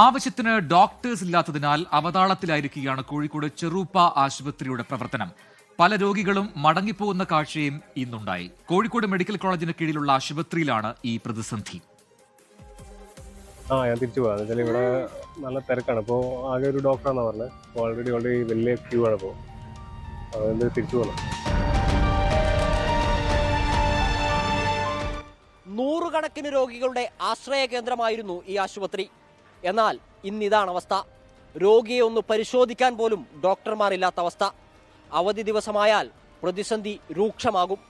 ആവശ്യത്തിന് ഡോക്ടേഴ്സ് ഇല്ലാത്തതിനാൽ അവതാളത്തിലായിരിക്കുകയാണ് കോഴിക്കോട് ചെറുപ്പ ആശുപത്രിയുടെ പ്രവർത്തനം. പല രോഗികളും മടങ്ങിപ്പോകുന്ന കാഴ്ചയും ഇന്നുണ്ടായി. കോഴിക്കോട് മെഡിക്കൽ കോളേജിന് കീഴിലുള്ള ആശുപത്രിയിലാണ് ഈ പ്രതിസന്ധി. ആ ഞാൻ തിരിച്ചു പോകാം വെച്ചാൽ ഇവിടെ നല്ല തിരക്കാണ്. ഇപ്പോൾ ആകെ ഒരു ഡോക്ടറാണെന്ന് പറഞ്ഞത് അപ്പോൾ ഓൾറെഡി ഓൾറെഡി വലിയ ക്യൂ ആണ് ഇപ്പോൾ അതുകൊണ്ട് തിരിച്ചു പോകണം നൂറുകണക്കിന് രോഗികളുടെ ആശ്രയ കേന്ദ്രമായിരുന്നു ഈ ആശുപത്രി. എന്നാൽ ഇന്നിതാണ് അവസ്ഥ. രോഗിയെ ഒന്ന് പരിശോധിക്കാൻ പോലും ഡോക്ടർമാരില്ലാത്ത അവസ്ഥ. അവധി ദിവസമായാൽ പ്രതിസന്ധി രൂക്ഷമാകും.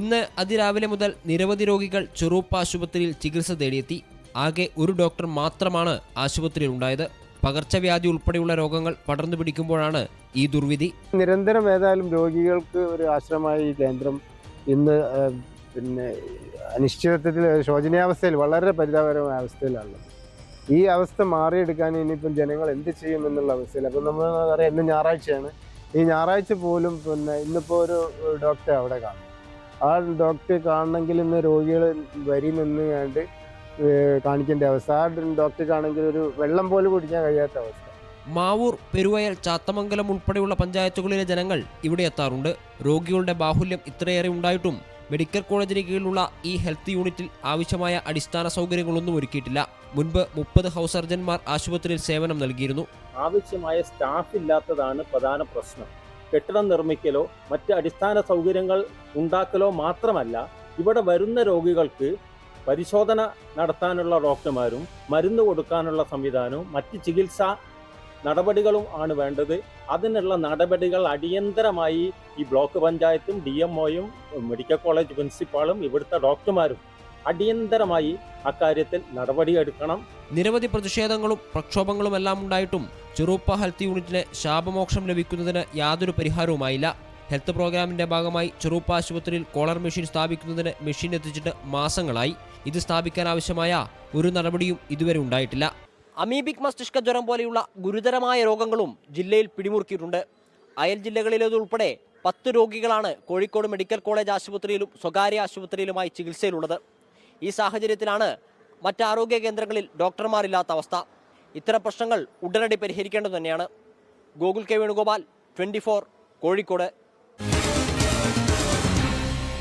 ഇന്ന് അതിരാവിലെ മുതൽ നിരവധി രോഗികൾ ചെറുപ്പ് ആശുപത്രിയിൽ ചികിത്സ തേടിയെത്തി. ആകെ ഒരു ഡോക്ടർ മാത്രമാണ് ആശുപത്രിയിൽ ഉണ്ടായത്. പകർച്ചവ്യാധി ഉൾപ്പെടെയുള്ള രോഗങ്ങൾ പടർന്നു പിടിക്കുമ്പോഴാണ് ഈ ദുർവിധി. നിരന്തരം ഏതായാലും രോഗികൾക്ക് ഒരു ആശ്രമമായി ഈ കേന്ദ്രം ഇന്ന് പിന്നെ അനിശ്ചിതത്വത്തിൽ ശോചനീയാവസ്ഥയിൽ വളരെ പരിതാപകരമായ അവസ്ഥയിലാണ് ഈ അവസ്ഥ മാറിയെടുക്കാൻ ഇനിയിപ്പം ജനങ്ങൾ എന്ത് ചെയ്യും എന്നുള്ള അവസ്ഥയിൽ അപ്പം നമ്മൾ അറിയാം ഇന്ന് ഞായറാഴ്ചയാണ്. ഈ ഞായറാഴ്ച പോലും പിന്നെ ഇന്നിപ്പോൾ ഒരു ഡോക്ടറെ അവിടെ കാണും. ആ ഡോക്ടറെ കാണണമെങ്കിൽ ഇന്ന് രോഗികൾ വരി നിന്ന് കണ്ട് കാണിക്കേണ്ട അവസ്ഥ. ആ ഡോക്ടർക്കാണെങ്കിൽ ഒരു വെള്ളം പോലും കുടിക്കാൻ കഴിയാത്ത അവസ്ഥ. മാവൂർ പെരുവയൽ ചാത്തമംഗലം ഉൾപ്പെടെയുള്ള പഞ്ചായത്തുകളിലെ ജനങ്ങൾ ഇവിടെ എത്താറുണ്ട്. രോഗികളുടെ ബാഹുല്യം ഇത്രയേറെ ഉണ്ടായിട്ടും മെഡിക്കൽ കോളേജിന് കീഴിലുള്ള ഈ ഹെൽത്ത് യൂണിറ്റിൽ ആവശ്യമായ അടിസ്ഥാന സൗകര്യങ്ങളൊന്നും ഒരുക്കിയിട്ടില്ല. മുൻപ് മുപ്പത് ഹൗസ് സർജന്മാർ ആശുപത്രിയിൽ സേവനം നൽകിയിരുന്നു. ആവശ്യമായ സ്റ്റാഫ് ഇല്ലാത്തതാണ് പ്രധാന പ്രശ്നം. കെട്ടിടം നിർമ്മിക്കലോ മറ്റ് അടിസ്ഥാന സൗകര്യങ്ങൾ ഉണ്ടാക്കലോ മാത്രമല്ല ഇവിടെ വരുന്ന രോഗികൾക്ക് പരിശോധന നടത്താനുള്ള ഡോക്ടർമാരും മരുന്ന് കൊടുക്കാനുള്ള സംവിധാനവും മറ്റ് ചികിത്സാ നടപടികളും ആണ് വേണ്ടത്. അതിനുള്ള നടപടികൾ അടിയന്തരമായി ഈ ബ്ലോക്ക് പഞ്ചായത്തും ഡി എം ഒയും മെഡിക്കൽ കോളേജ് പ്രിൻസിപ്പാളും ഇവിടുത്തെ ഡോക്ടർമാരും അടിയന്തരമായി അക്കാര്യത്തിൽ നടപടിയെടുക്കണം നിരവധി പ്രതിഷേധങ്ങളും പ്രക്ഷോഭങ്ങളും എല്ലാം ഉണ്ടായിട്ടും ചെറുപ്പ ഹെൽത്ത് യൂണിറ്റിന് ശാപമോക്ഷം ലഭിക്കുന്നതിന് യാതൊരു പരിഹാരവുമായില്ല. ഹെൽത്ത് പ്രോഗ്രാമിന്റെ ഭാഗമായി ചെറുപ്പ ആശുപത്രിയിൽ കോളർ മെഷീൻ സ്ഥാപിക്കുന്നതിന് മെഷീൻ എത്തിച്ചിട്ട് മാസങ്ങളായി. ഇത് സ്ഥാപിക്കാൻ ആവശ്യമായ ഒരു നടപടിയും ഇതുവരെ ഉണ്ടായിട്ടില്ല. അമീബിക് മസ്തിഷ്ക ജ്വരം പോലെയുള്ള ഗുരുതരമായ രോഗങ്ങളും ജില്ലയിൽ പിടിമുറുക്കിയിട്ടുണ്ട്. അയൽ ജില്ലകളിലേതുൾപ്പെടെ പത്ത് രോഗികളാണ് കോഴിക്കോട് മെഡിക്കൽ കോളേജ് ആശുപത്രിയിലും സ്വകാര്യ ആശുപത്രിയിലുമായി ചികിത്സയിലുള്ളത്. ഈ സാഹചര്യത്തിലാണ് മറ്റ് ആരോഗ്യ കേന്ദ്രങ്ങളിൽ ഡോക്ടർമാരില്ലാത്ത അവസ്ഥ. ഇത്തരം പ്രശ്നങ്ങൾ ഉടനടി പരിഹരിക്കേണ്ടത് തന്നെയാണ്. Gokul K Venugopal twenty Kozhikode.